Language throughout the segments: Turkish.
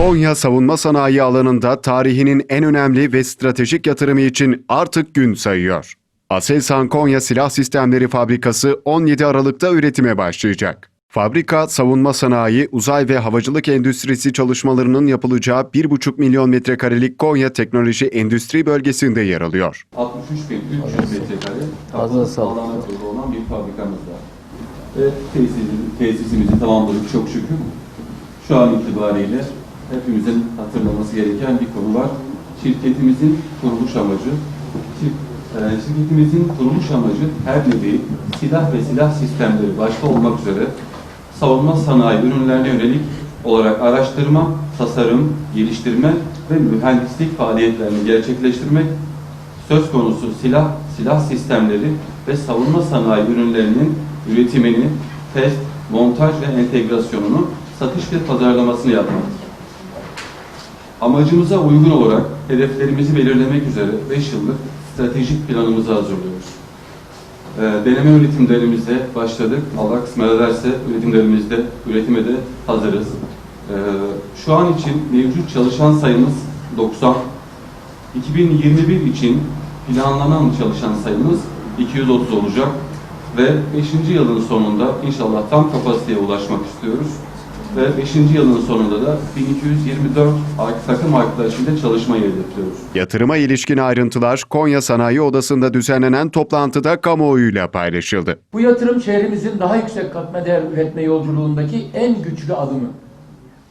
Konya savunma sanayi alanında tarihinin en önemli ve stratejik yatırımı için artık gün sayıyor. Aselsan Konya Silah Sistemleri Fabrikası 17 Aralık'ta üretime başlayacak. Fabrika, savunma sanayi, uzay ve havacılık endüstrisi çalışmalarının yapılacağı 1,5 milyon metrekarelik Konya Teknoloji Endüstri Bölgesi'nde yer alıyor. 63.300 metrekare sağlık. alana kurulu olan bir fabrikamız var. Ve tesisimizi, tesisimizi tamamladık çok şükür. Şu an itibariyle hepimizin hatırlaması gereken bir konu var. Şirketimizin kuruluş amacı, e, şirketimizin kuruluş amacı her nevi silah ve silah sistemleri başta olmak üzere savunma sanayi ürünlerine yönelik olarak araştırma, tasarım, geliştirme ve mühendislik faaliyetlerini gerçekleştirmek söz konusu silah, silah sistemleri ve savunma sanayi ürünlerinin üretimini, test, montaj ve entegrasyonunu, satış ve pazarlamasını yapmaktır. Amacımıza uygun olarak hedeflerimizi belirlemek üzere 5 yıllık stratejik planımızı hazırlıyoruz. Ee, deneme üretimlerimize başladık. Allah kısmet ederse üretimlerimizde, üretime de hazırız. Ee, şu an için mevcut çalışan sayımız 90. 2021 için planlanan çalışan sayımız 230 olacak ve 5. yılın sonunda inşallah tam kapasiteye ulaşmak istiyoruz. Ve 5. yılın sonunda da 1224 ar- takım arkadaşıyla çalışmayı hedefliyoruz. Yatırıma ilişkin ayrıntılar Konya Sanayi Odası'nda düzenlenen toplantıda kamuoyuyla paylaşıldı. Bu yatırım şehrimizin daha yüksek katma değer üretme yolculuğundaki en güçlü adımı.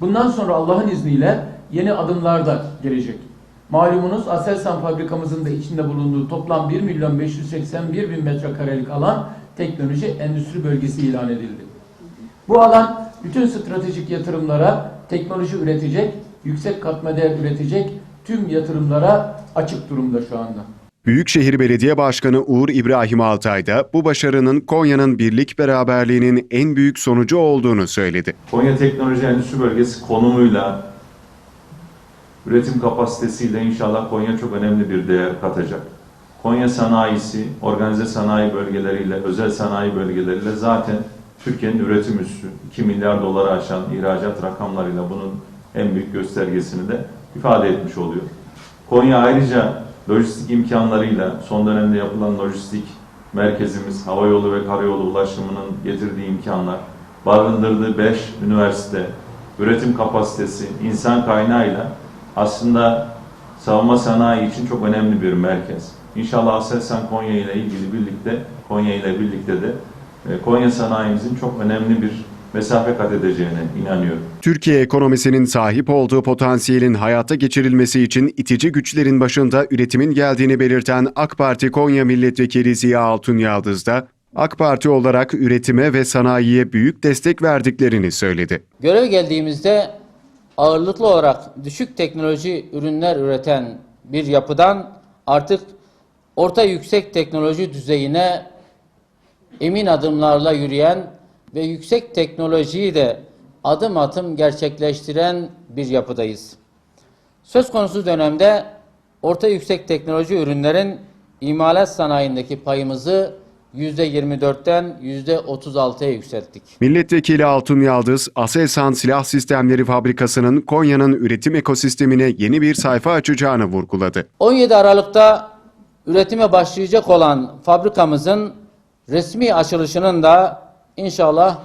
Bundan sonra Allah'ın izniyle yeni adımlar da gelecek. Malumunuz Aselsan fabrikamızın da içinde bulunduğu toplam 1 milyon 581 bin metrekarelik alan teknoloji endüstri bölgesi ilan edildi. Bu alan bütün stratejik yatırımlara teknoloji üretecek, yüksek katma değer üretecek tüm yatırımlara açık durumda şu anda. Büyükşehir Belediye Başkanı Uğur İbrahim Altay da bu başarının Konya'nın birlik beraberliğinin en büyük sonucu olduğunu söyledi. Konya Teknoloji Endüstri Bölgesi konumuyla, üretim kapasitesiyle inşallah Konya çok önemli bir değer katacak. Konya sanayisi, organize sanayi bölgeleriyle, özel sanayi bölgeleriyle zaten Türkiye'nin üretim üssü. 2 milyar doları aşan ihracat rakamlarıyla bunun en büyük göstergesini de ifade etmiş oluyor. Konya ayrıca lojistik imkanlarıyla son dönemde yapılan lojistik merkezimiz, havayolu ve karayolu ulaşımının getirdiği imkanlar, barındırdığı 5 üniversite, üretim kapasitesi, insan kaynağıyla aslında savunma sanayi için çok önemli bir merkez. İnşallah Aselsan Konya ile ilgili birlikte, Konya ile birlikte de Konya sanayimizin çok önemli bir mesafe kat edeceğine inanıyorum. Türkiye ekonomisinin sahip olduğu potansiyelin hayata geçirilmesi için itici güçlerin başında üretimin geldiğini belirten AK Parti Konya Milletvekili Ziya Altun Yaldız da AK Parti olarak üretime ve sanayiye büyük destek verdiklerini söyledi. Görev geldiğimizde ağırlıklı olarak düşük teknoloji ürünler üreten bir yapıdan artık orta yüksek teknoloji düzeyine emin adımlarla yürüyen ve yüksek teknolojiyi de adım adım gerçekleştiren bir yapıdayız. Söz konusu dönemde orta yüksek teknoloji ürünlerin imalat sanayindeki payımızı %24'ten %36'ya yükselttik. Milletvekili Altun Yaldız, Aselsan Silah Sistemleri Fabrikası'nın Konya'nın üretim ekosistemine yeni bir sayfa açacağını vurguladı. 17 Aralık'ta üretime başlayacak olan fabrikamızın resmi açılışının da inşallah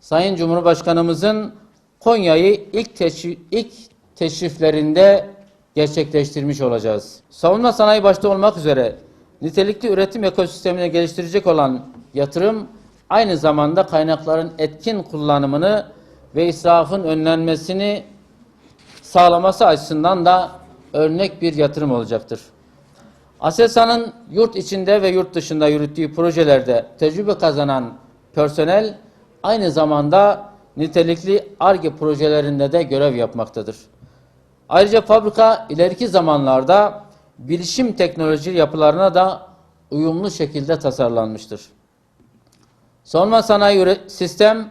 Sayın Cumhurbaşkanımızın Konya'yı ilk, teşri- ilk teşriflerinde gerçekleştirmiş olacağız. Savunma sanayi başta olmak üzere nitelikli üretim ekosistemini geliştirecek olan yatırım aynı zamanda kaynakların etkin kullanımını ve israfın önlenmesini sağlaması açısından da örnek bir yatırım olacaktır. Aselsan'ın yurt içinde ve yurt dışında yürüttüğü projelerde tecrübe kazanan personel aynı zamanda nitelikli ARGE projelerinde de görev yapmaktadır. Ayrıca fabrika ileriki zamanlarda bilişim teknoloji yapılarına da uyumlu şekilde tasarlanmıştır. Savunma sanayi sistem,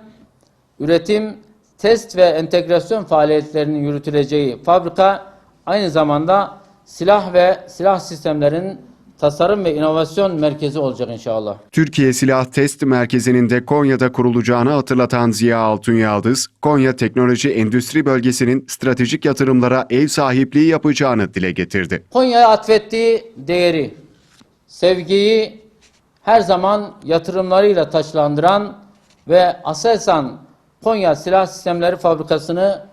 üretim, test ve entegrasyon faaliyetlerinin yürütüleceği fabrika aynı zamanda silah ve silah sistemlerinin tasarım ve inovasyon merkezi olacak inşallah. Türkiye Silah Test Merkezi'nin de Konya'da kurulacağını hatırlatan Ziya Altunyaldız, Konya Teknoloji Endüstri Bölgesi'nin stratejik yatırımlara ev sahipliği yapacağını dile getirdi. Konya'ya atfettiği değeri, sevgiyi her zaman yatırımlarıyla taçlandıran ve Aselsan Konya Silah Sistemleri Fabrikası'nı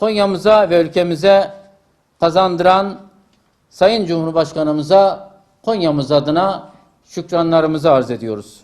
Konya'mıza ve ülkemize kazandıran Sayın Cumhurbaşkanımıza Konya'mız adına şükranlarımızı arz ediyoruz.